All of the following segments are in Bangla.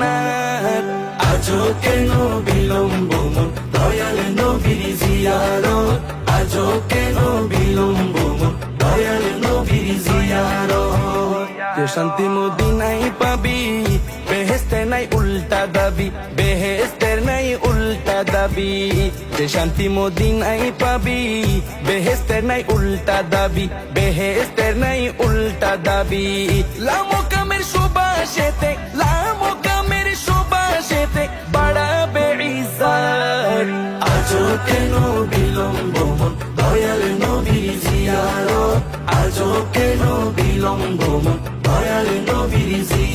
জান্নাত। আজও কেন বিলম্ব মন? দয়াল নবীর জিয়ারত। পাবি বেহেস্তে নাই উল্টা দাবি বেহেস্তের নাই উল্টা দাবি। যে শান্তি মদিনাই পাবি বেহেস্তের নাই উল্টা দাবি বেহেস্তের নাই উল্টা দাবি। লামো কামের কেন বিলম্ব? মন দয়াল নবী জিয়ারত আজ কেন বিলম্ব? মন দয়াল নবী জিয়ারত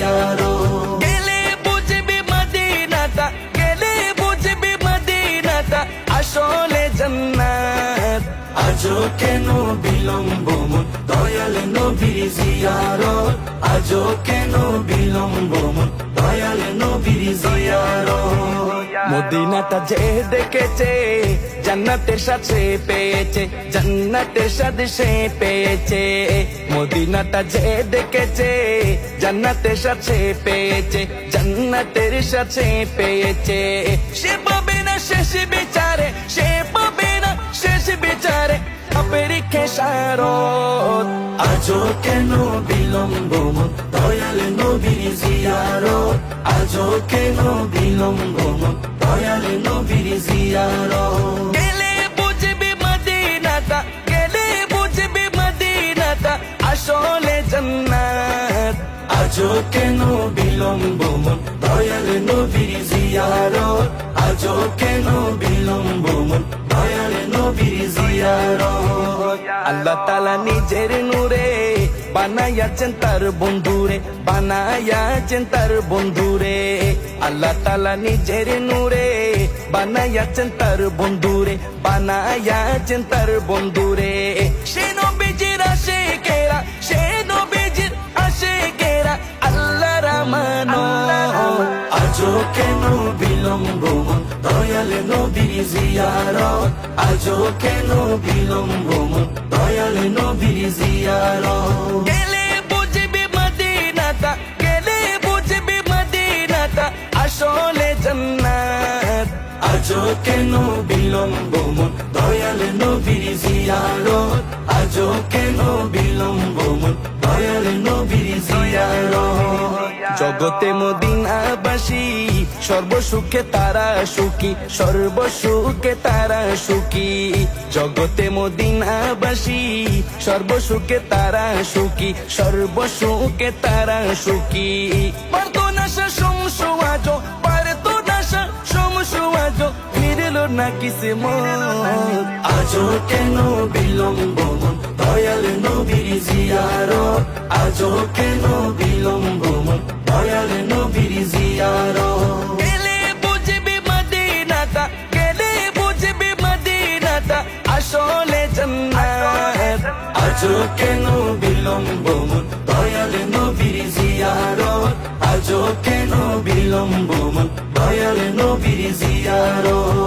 আজও কেন বিলম্ব? মন দয়াল নবীর জিয়ারত। আজও কেন বিলম্ব? মন দয়াল নবীর জিয়ারত। মদিনাটা যে দেখেছে, জান্নাতের সাথে পেয়েছে, জান্নাতের সাথে সে পেয়েছে। মদিনাটা যে দেখেছে, জান্নাতের সাথে পেয়েছে, জান্নাতের সাথে পেয়েছে। সে পাবে না শেষ বিচারে, সে বিচারে আপেরিখে সারত কেন বিলম্ব দয়াল নবীর জিয়ারত। আজও কেন বিলম্ব দয়াল নবীর জিয়ারত। গেলে বুঝবি মদিনাটা, গেলে বুঝবি মদিনাটা, আসলে জান্নাত। আজও কেন বিলম্ব দয়াল নবীর জিয়ারত। আজও কেন বিলম্ব দয়াল নবীর জিয়ারত। আল্লাহ তালা নিজের নূরে বানাইয়াছেন তার বন্ধুরে, বানাইয়াছেন তার বন্ধুরে। আল্লাহ তালা নিজের নূরে বানাইয়াছেন তার বন্ধুরে, বানাইয়াছেন তার বন্ধুরে। সে নবীজির সে কেরা সে নবীজির আজও কেন বিলম্ব মন দয়াল নবীর জিয়ারত। আজও কেন বিলম্ব মন দয়াল নবীর জিয়ারত। গেলে বুঝবি মদিনাটা গেলে বুঝবি মদিনাটা আসলে জান্নাত। কেন বিলম্ব মন দয়াল নবীর জিয়ারত। আজও কেন বিলম্ব মন দয়াল নবীর জিয়ারত। জগতে মদিনাবাসী সর্বসুখে তারা সুখী, সর্বসুখে তারা সুখী। জগতে মদিনাবাসী, সর্বসুখে তারা সুখী, সর্বসুখে তারা সুখী। আজ আজ কেন বিলম্ব দয়াল নবীর জিয়ারত, আজও কেন আসলে জান্নাত। আজও কেন বিলম্ব মন দয়াল নবীর জিয়ারত। আজও কেন বিলম্ব মন দয়াল নবীর জিয়ারত।